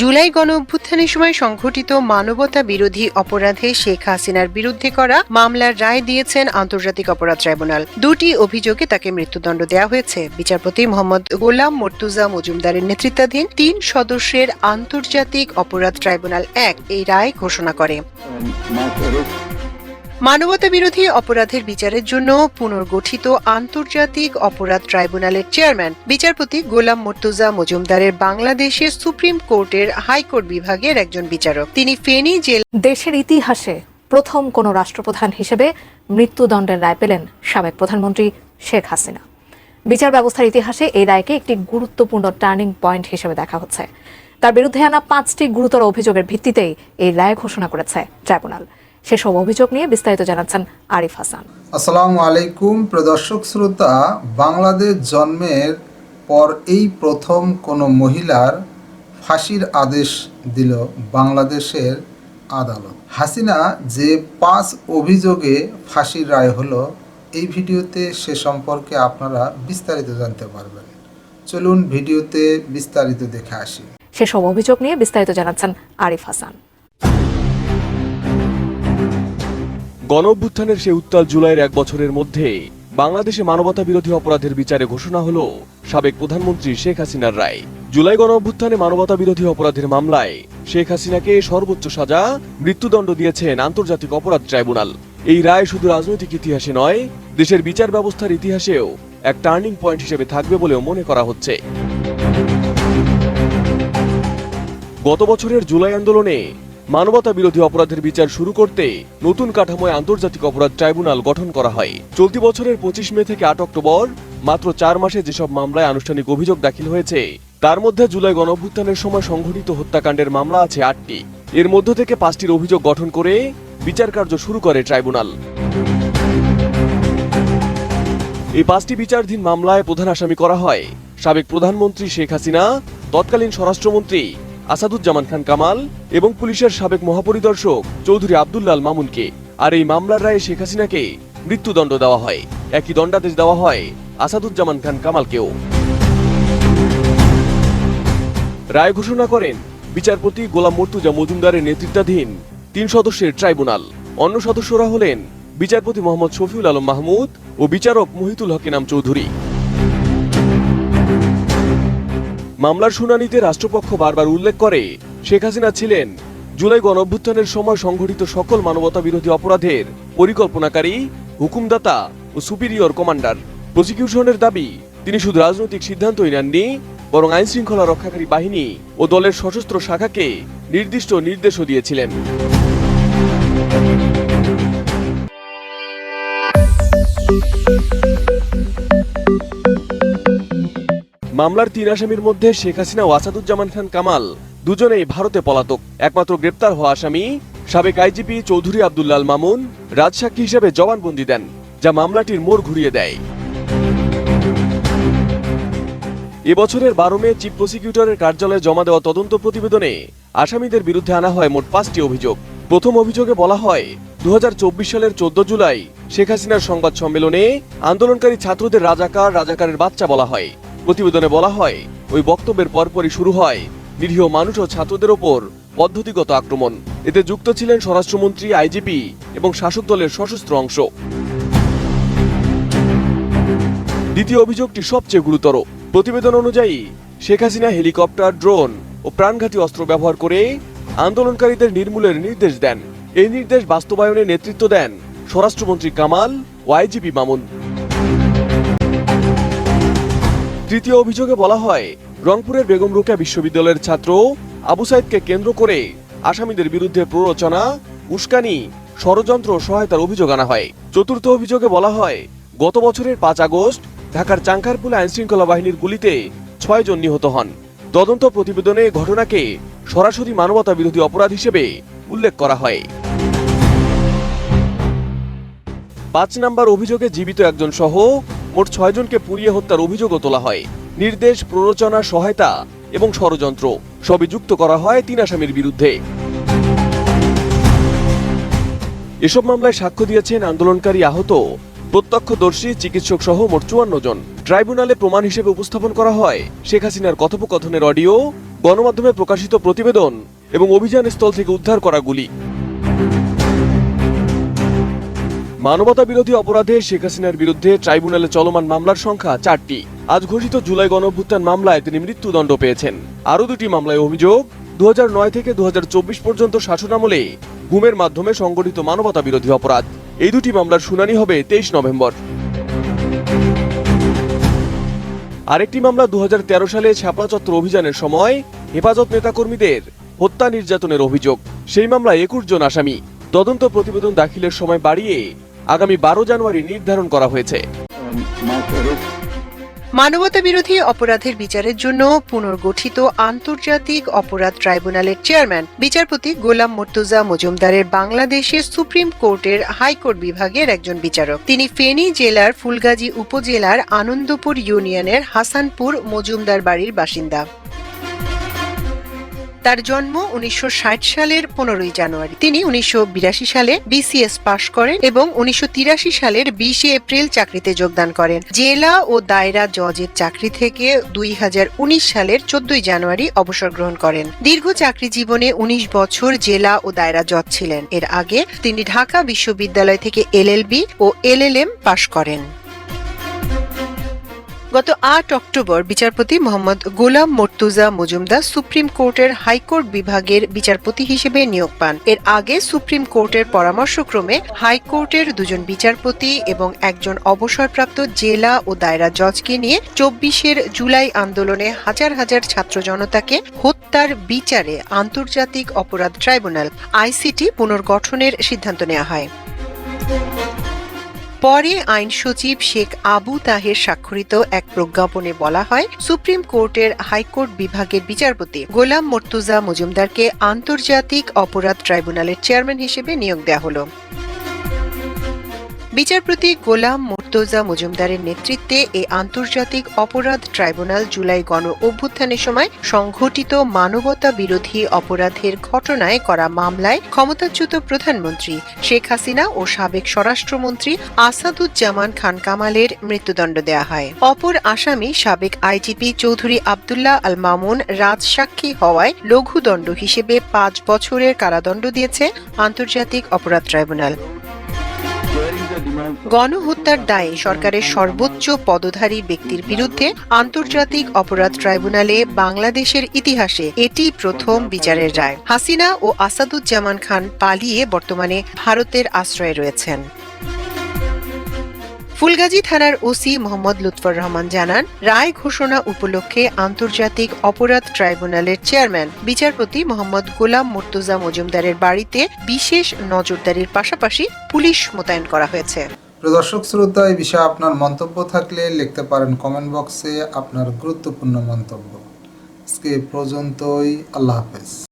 জুলাই গণ অভ্যুত্থানের সময় সংঘটিত মানবতা বিরোধী অপরাধে শেখ হাসিনার বিরুদ্ধে করা মামলার রায় দিয়েছেন আন্তর্জাতিক অপরাধ ট্রাইব্যুনাল। দুটি অভিযোগে তাকে মৃত্যুদণ্ড দেওয়া হয়েছে। বিচারপতি মোহাম্মদ গোলাম মর্তুজা মজুমদারের নেতৃত্বাধীন তিন সদস্যের আন্তর্জাতিক অপরাধ ট্রাইব্যুনাল এক এই রায় ঘোষণা করে। মানবতা বিরোধী অপরাধের বিচারের জন্য পুনর্গঠিত আন্তর্জাতিক অপরাধ ট্রাইব্যুনালের চেয়ারম্যান, বিচারপতি গোলাম মর্তুজা মজুমদারের বাংলাদেশের সুপ্রিম কোর্টের হাইকোর্ট বিভাগের একজন বিচারক। তিনি ফেনী জেল দেশের ইতিহাসে প্রথম কোনো রাষ্ট্রপ্রধান হিসেবে মৃত্যুদণ্ডের রায় পেলেন সাবেক প্রধানমন্ত্রী শেখ হাসিনা। বিচার ব্যবস্থার ইতিহাসে এই রায়কে একটি গুরুত্বপূর্ণ টার্নিং পয়েন্ট হিসেবে দেখা হচ্ছে। তার বিরুদ্ধে আনা পাঁচটি গুরুতর অভিযোগের ভিত্তিতেই এই রায় ঘোষণা করেছে ট্রাইব্যুনাল। সেসব অভিযোগ নিয়ে বিস্তারিত জানাচ্ছেন আরিফ হাসান। আসসালামু আলাইকুম প্রদর্শক শ্রোতা বাংলাদেশ জন্মের পর এই প্রথম কোনো মহিলার ফাঁসির আদেশ দিল বাংলাদেশের আদালত। হাসিনা যে পাঁচ অভিযোগে ফাঁসির রায় হলো এই ভিডিওতে সে সম্পর্কে আপনারা বিস্তারিত জানতে পারবেন। চলুন ভিডিওতে বিস্তারিত দেখে আসি। সেসব অভিযোগ নিয়ে বিস্তারিত জানাচ্ছেন আরিফ হাসান। গণ অভ্যুত্থানের সেই উত্তাল জুলাইয়ের এক বছরের মধ্যে বাংলাদেশে মানবতা বিরোধী অপরাধের বিচারে ঘোষণা হলো সাবেক প্রধানমন্ত্রী শেখ হাসিনার রায়। জুলাই গণ অভ্যুত্থানে মানবতা বিরোধী অপরাধের মামলায় শেখ হাসিনাকে সর্বোচ্চ সাজা, মৃত্যুদণ্ড দিয়েছেন আন্তর্জাতিক অপরাধ ট্রাইব্যুনাল। এই রায় শুধু রাজনৈতিক ইতিহাসে নয়, দেশের বিচার ব্যবস্থার ইতিহাসেও এক টার্নিং পয়েন্ট হিসেবে থাকবে বলেও মনে করা হচ্ছে। গত বছরের জুলাই আন্দোলনে মানবতা বিরোধী অপরাধের বিচার শুরু করতে নতুন কাঠামোয় আন্তর্জাতিক অপরাধ ট্রাইব্যুনাল গঠন করা হয়। চলতি বছরের পঁচিশ মে থেকে আট অক্টোবর, মাত্র চার মাসে যেসব মামলায় আনুষ্ঠানিক অভিযোগ দাখিল হয়েছে, তার মধ্যে জুলাই গণঅভ্যুত্থানের সময় সংঘটিত হত্যাকাণ্ডের মামলা আছে আটটি। এর মধ্য থেকে পাঁচটির অভিযোগ গঠন করে বিচার কার্য শুরু করে ট্রাইব্যুনাল। এই পাঁচটি বিচারাধীন মামলায় প্রধান আসামি করা হয় সাবেক প্রধানমন্ত্রী শেখ হাসিনা, তৎকালীন স্বরাষ্ট্রমন্ত্রী আসাদুজ্জামান খান কামাল এবং পুলিশের সাবেক মহাপরিদর্শক চৌধুরী আবদুল্লাল মামুনকে। আর এই মামলার রায়ে শেখ হাসিনাকে মৃত্যুদণ্ড দেওয়া হয়। একই দণ্ডাদেশ দেওয়া হয় আসাদুজ্জামান খান কামালকেও। রায় ঘোষণা করেন, বিচারপতি গোলাম মর্তুজা মজুমদারের নেতৃত্বাধীন তিন সদস্যের ট্রাইব্যুনাল। অন্য সদস্যরা হলেন বিচারপতি মোহাম্মদ শফিউল আলম মাহমুদ ও বিচারক মহিতুল হকিনাম চৌধুরী। মামলার শুনানিতে রাষ্ট্রপক্ষ বারবার উল্লেখ করে, শেখ হাসিনা ছিলেন জুলাই গণঅভ্যুত্থানের সময় সংঘটিত সকল মানবতা বিরোধী অপরাধের পরিকল্পনাকারী, হুকুমদাতা ও সুপিরিয়র কমান্ডার। প্রসিকিউশনের দাবি, তিনি শুধু রাজনৈতিক সিদ্ধান্তই নেননি, বরং আইন শৃঙ্খলা রক্ষাকারী বাহিনী ও দলের সশস্ত্র শাখাকে নির্দিষ্ট নির্দেশও দিয়েছিলেন। মামলার তিন আসামির মধ্যে শেখ হাসিনা ও আসাদুজ্জামান খান কামাল দুজনেই ভারতে পলাতক। একমাত্র গ্রেপ্তার হওয়া আসামি সাবেক আইজিপি চৌধুরী আব্দুল্লাল মামুন রাজসাক্ষী হিসেবে জবানবন্দি দেন, যা মামলাটির মোড় ঘুরিয়ে দেয়। এবছরের বারো মে চিফ প্রসিকিউটরের কার্যালয়ে জমা দেওয়া তদন্ত প্রতিবেদনে আসামিদের বিরুদ্ধে আনা হয় মোট পাঁচটি অভিযোগ। প্রথম অভিযোগে বলা হয় দু হাজার চব্বিশ সালের চোদ্দ জুলাই শেখ হাসিনার সংবাদ সম্মেলনে আন্দোলনকারী ছাত্রদের রাজাকার, রাজাকারের বাচ্চা বলা হয়। প্রতিবেদনে বলা হয়, ওই বক্তব্যের পরপরই শুরু হয় নিরীহ মানুষ ও ছাত্রদের ওপর পদ্ধতিগত আক্রমণ। এতে যুক্ত ছিলেন স্বরাষ্ট্রমন্ত্রী, আইজিপি এবং শাসক দলের সশস্ত্র অংশ। দ্বিতীয় অভিযোগটি সবচেয়ে গুরুতর। প্রতিবেদন অনুযায়ী, শেখ হাসিনা হেলিকপ্টার, ড্রোন ও প্রাণঘাতী অস্ত্র ব্যবহার করে আন্দোলনকারীদের নির্মূলের নির্দেশ দেন। এই নির্দেশ বাস্তবায়নে নেতৃত্ব দেন স্বরাষ্ট্রমন্ত্রী কামাল ও আইজিপি মামুন। তৃতীয় অভিযোগে বলা হয়, রংপুরের বেগম রোকেয়া বিশ্ববিদ্যালয়ের ছাত্র আবু সাইদকে কেন্দ্র করে আসামিদের বিরুদ্ধে প্ররোচনা, উস্কানি, ষড়যন্ত্র সহায়তার অভিযোগ আনা হয়। চতুর্থ অভিযোগে বলা হয়, গত বছরের পাঁচ আগস্ট ঢাকার চাঙ্কারপুলে আইনশৃঙ্খলা বাহিনীর গুলিতে ছয় জন নিহত হন। তদন্ত প্রতিবেদনে ঘটনাকে সরাসরি মানবতা বিরোধী অপরাধ হিসেবে উল্লেখ করা হয়। পাঁচ নাম্বার অভিযোগে জীবিত একজন সহ মোট ছয়জনকে পুড়িয়ে হত্যার অভিযোগও তোলা হয়। নির্দেশ, প্ররোচনা, সহায়তা এবং ষড়যন্ত্র সবই যুক্ত করা হয় তিন আসামির বিরুদ্ধে। এসব মামলায় সাক্ষ্য দিয়েছেন আন্দোলনকারী আহত, প্রত্যক্ষদর্শী, চিকিৎসক সহ মোট চুয়ান্ন জন। ট্রাইব্যুনালে প্রমাণ হিসেবে উপস্থাপন করা হয় শেখ হাসিনার কথোপকথনের অডিও, গণমাধ্যমে প্রকাশিত প্রতিবেদন এবং অভিযান স্থল থেকে উদ্ধার করা গুলি। মানবতা বিরোধী অপরাধে শেখ হাসিনার বিরুদ্ধে ট্রাইব্যুনালে চলমান মামলার সংখ্যা চারটি। আজ ঘোষিত জুলাই গণঅভ্যুত্থান মামলায় তিনি মৃত্যুদণ্ড পেয়েছেন। আরও দুটি মামলায় অভিযোগ, দুহাজার নয় থেকে দুহাজার চব্বিশ পর্যন্ত শাসনামলে গুমের মাধ্যমে সংগঠিত মানবতা বিরোধী অপরাধ। এই দুটি মামলার শুনানি হবে তেইশ নভেম্বর। আরেকটি মামলা দু হাজার তেরো সালে ছাপড়া চত্বর অভিযানের সময় হেফাজত নেতাকর্মীদের হত্যা নির্যাতনের অভিযোগ। সেই মামলায় একুশ জন আসামি। তদন্ত প্রতিবেদন দাখিলের সময় বাড়িয়ে আগামী বারো জানুয়ারি নির্ধারণ করা হয়েছে। মানবতা বিরোধী অপরাধের বিচারের জন্য পুনর্গঠিত আন্তর্জাতিক অপরাধ ট্রাইব্যুনালের চেয়ারম্যান, বিচারপতি গোলাম মর্তুজা মজুমদারের বাংলাদেশের সুপ্রিম কোর্টের হাইকোর্ট বিভাগের একজন বিচারক। তিনি ফেনী জেলার ফুলগাজী উপজেলার আনন্দপুর ইউনিয়নের হাসানপুর মজুমদার বাড়ির বাসিন্দা। তার জন্ম উনিশশো ষাট সালের পনেরোই জানুয়ারি। তিনি উনিশশো বিরাশি সালে বিসিএস পাশ করেন এবং উনিশশো তিরাশি সালের বিশে এপ্রিল চাকরিতে যোগদান করেন। জেলা ও দায়রা জজের চাকরি থেকে দুই হাজার উনিশ সালের চোদ্দই জানুয়ারি অবসর গ্রহণ করেন। দীর্ঘ চাকরি জীবনে ১৯ বছর জেলা ও দায়রা জজ ছিলেন। এর আগে তিনি ঢাকা বিশ্ববিদ্যালয় থেকে এলএলবি ও এলএলএম পাশ করেন। গত আট অক্টোবর বিচারপতি মোহাম্মদ গোলাম মর্তুজা মজুমদার সুপ্রিম কোর্টের হাইকোর্ট বিভাগের বিচারপতি হিসেবে নিয়োগ পান। এর আগে সুপ্রিম কোর্টের পরামর্শক্রমে হাইকোর্টের দুজন বিচারপতি এবং একজন অবসরপ্রাপ্ত জেলা ও দায়রা জজকে নিয়ে চব্বিশের জুলাই আন্দোলনে হাজার হাজার ছাত্র জনতাকে হত্যার বিচারে আন্তর্জাতিক অপরাধ ট্রাইব্যুনাল, আইসিটি পুনর্গঠনের সিদ্ধান্ত নেওয়া হয়। পরে আইন সচিব শেখ আবু তাহের স্বাক্ষরিত এক প্রজ্ঞাপনে বলা হয়, সুপ্রিম কোর্টের হাইকোর্ট বিভাগের বিচারপতি গোলাম মর্তুজা মজুমদারকে আন্তর্জাতিক অপরাধ ট্রাইব্যুনালের চেয়ারম্যান হিসেবে নিয়োগ দেওয়া হলো। বিচারপতি গোলাম মুর্তজা মজুমদারের নেতৃত্বে এই আন্তর্জাতিক অপরাধ ট্রাইব্যুনাল জুলাই গণ অভ্যুত্থানের সময় সংঘটিত মানবতা বিরোধী অপরাধের ঘটনায় করা মামলায় ক্ষমতাচ্যুত প্রধানমন্ত্রী শেখ হাসিনা ও সাবেক স্বরাষ্ট্রমন্ত্রী আসাদুজ্জামান খান কামালের মৃত্যুদণ্ড দেয়া হয়। অপর আসামি সাবেক আইজিপি চৌধুরী আবদুল্লাহ আল মামুন রাজসাক্ষী হওয়ায় লঘুদণ্ড হিসেবে পাঁচ বছরের কারাদণ্ড দিয়েছে আন্তর্জাতিক অপরাধ ট্রাইব্যুনাল। গণহত্যার দায়ে সরকারের সর্বোচ্চ পদধারী ব্যক্তির বিরুদ্ধে আন্তর্জাতিক অপরাধ ট্রাইব্যুনালে বাংলাদেশের ইতিহাসে এটি প্রথম বিচারের রায়। হাসিনা ও আসাদুজ্জামান খান পালিয়ে বর্তমানে ভারতের আশ্রয়ে রয়েছেন। ফুলগাজী থানার ওসি মোহাম্মদ লুৎফর রহমান জানান, রায় ঘোষণা উপলক্ষে আন্তর্জাতিক অপরাধ ট্রাইব্যুনালের চেয়ারম্যান, বিচারপতি মোহাম্মদ গোলাম মুর্তুজা মজুমদারের বাড়িতে বিশেষ নজরদারির পাশাপাশি পুলিশ মোতায়েন করা হয়েছে। প্রদর্শক শ্রোতা, এই বিষয়ে আপনার মন্তব্য থাকলে লিখতে পারেন কমেন্ট বক্সে আপনার গুরুত্বপূর্ণ মন্তব্য। আজকে পর্যন্তই, আল্লাহ হাফেজ।